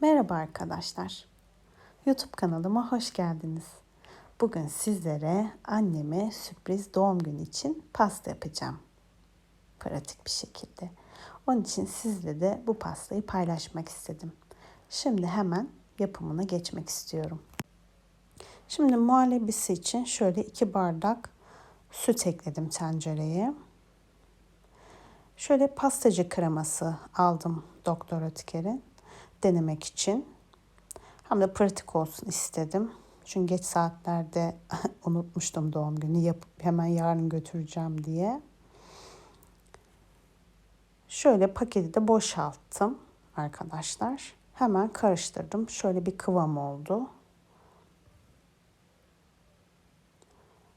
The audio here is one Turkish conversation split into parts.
Merhaba arkadaşlar. YouTube kanalıma hoş geldiniz. Bugün sizlere anneme sürpriz doğum günü için pasta yapacağım. Pratik bir şekilde. Onun için sizle de bu pastayı paylaşmak istedim. Şimdi hemen yapımına geçmek istiyorum. Şimdi muhallebisi için şöyle iki bardak süt ekledim tencereye. Şöyle pastacı kreması aldım Doktor Ötker'in denemek için. Hem de pratik olsun istedim. Çünkü geç saatlerde unutmuştum doğum günü yapıp hemen yarın götüreceğim diye. Şöyle paketi de boşalttım arkadaşlar. Hemen karıştırdım. Şöyle bir kıvam oldu.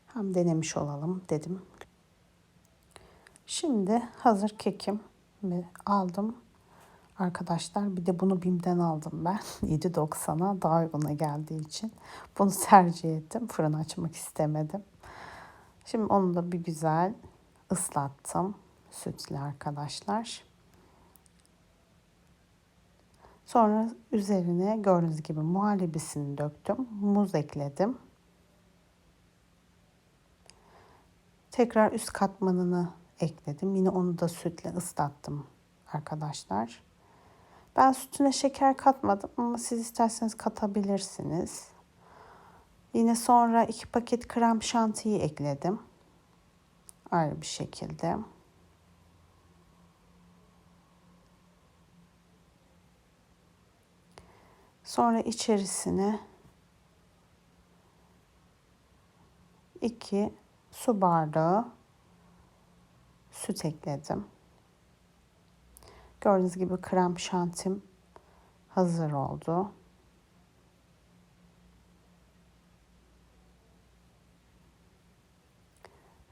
Hem denemiş olalım dedim. Şimdi hazır kekim aldım. Arkadaşlar bir de bunu BİM'den aldım ben. 7.90'a daha uyguna geldiği için. Bunu tercih ettim. Fırın açmak istemedim. Şimdi onu da bir güzel ıslattım. Sütle arkadaşlar. Sonra üzerine gördüğünüz gibi muhallebisini döktüm. Muz ekledim. Tekrar üst katmanını ekledim. Yine onu da sütle ıslattım arkadaşlar. Ben sütüne şeker katmadım ama siz isterseniz katabilirsiniz. Yine sonra iki paket krem şantiyi ekledim. Ayrı bir şekilde. Sonra içerisine iki su bardağı süt ekledim. Gördüğünüz gibi krem şantim hazır oldu.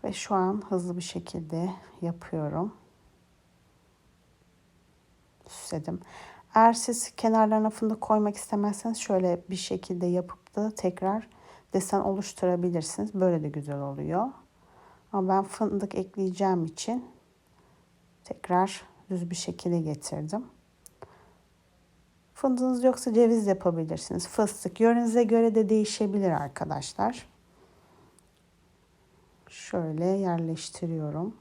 Ve şu an hızlı bir şekilde yapıyorum. Süsledim. Eğer siz kenarlarına fındık koymak istemezseniz şöyle bir şekilde yapıp da tekrar desen oluşturabilirsiniz. Böyle de güzel oluyor. Ama ben fındık ekleyeceğim için tekrar düz bir şekilde getirdim. Fındığınız yoksa ceviz yapabilirsiniz. Fıstık yörenize göre de değişebilir arkadaşlar. Şöyle yerleştiriyorum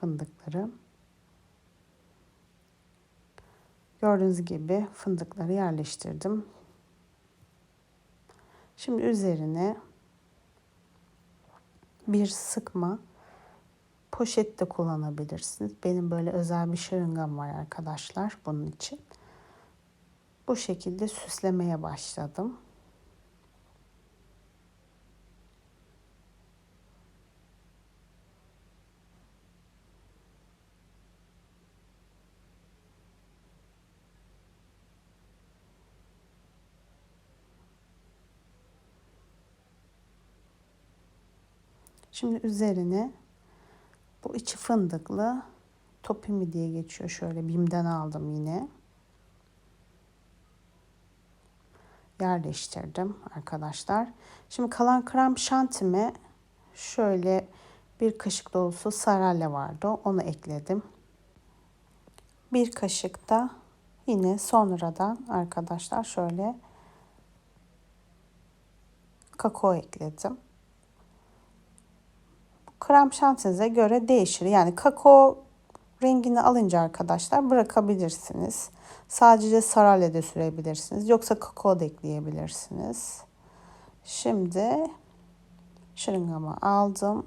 fındıkları. Gördüğünüz gibi fındıkları yerleştirdim. Şimdi üzerine bir sıkma poşet de kullanabilirsiniz. Benim böyle özel bir şırıngam var arkadaşlar bunun için. Bu şekilde süslemeye başladım. Şimdi üzerine bu içi fındıklı topimi diye geçiyor. Şöyle bimden aldım yine. Yerleştirdim arkadaşlar. Şimdi kalan krem şantime şöyle bir kaşık dolusu saralya vardı. Onu ekledim. Bir kaşık da yine sonradan arkadaşlar şöyle kakao ekledim krem şantinize göre değişir. Yani kakao rengini alınca arkadaşlar bırakabilirsiniz. Sadece saralya da sürebilirsiniz. Yoksa kakao da ekleyebilirsiniz. Şimdi şırıngamı aldım.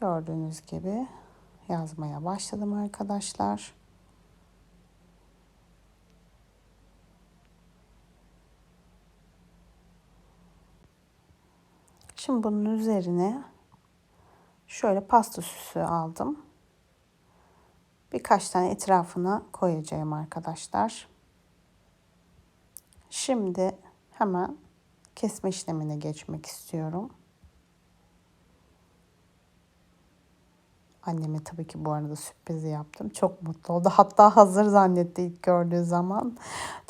Gördüğünüz gibi yazmaya başladım arkadaşlar. Şimdi bunun üzerine şöyle pasta süsü aldım. Birkaç tane etrafına koyacağım arkadaşlar. Şimdi hemen kesme işlemine geçmek istiyorum. Anneme tabii ki bu arada sürprizi yaptım. Çok mutlu oldu. Hatta hazır zannetti ilk gördüğü zaman.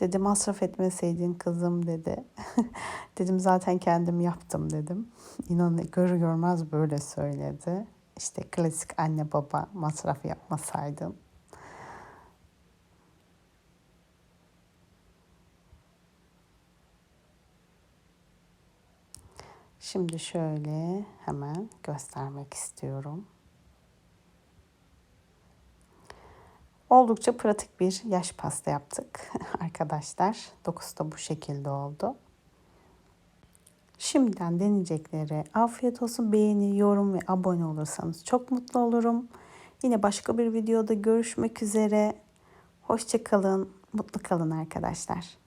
Dedi masraf etmeseydin kızım dedi. dedim zaten kendim yaptım dedim. İnanın görür görmez böyle söyledi. İşte klasik anne baba masraf yapmasaydın. Şimdi şöyle hemen göstermek istiyorum. Oldukça pratik bir yaş pasta yaptık arkadaşlar. Dokusu da bu şekilde oldu. Şimdiden deneyeceklere afiyet olsun. Beğeni, yorum ve abone olursanız çok mutlu olurum. Yine başka bir videoda görüşmek üzere. Hoşçakalın, mutlu kalın arkadaşlar.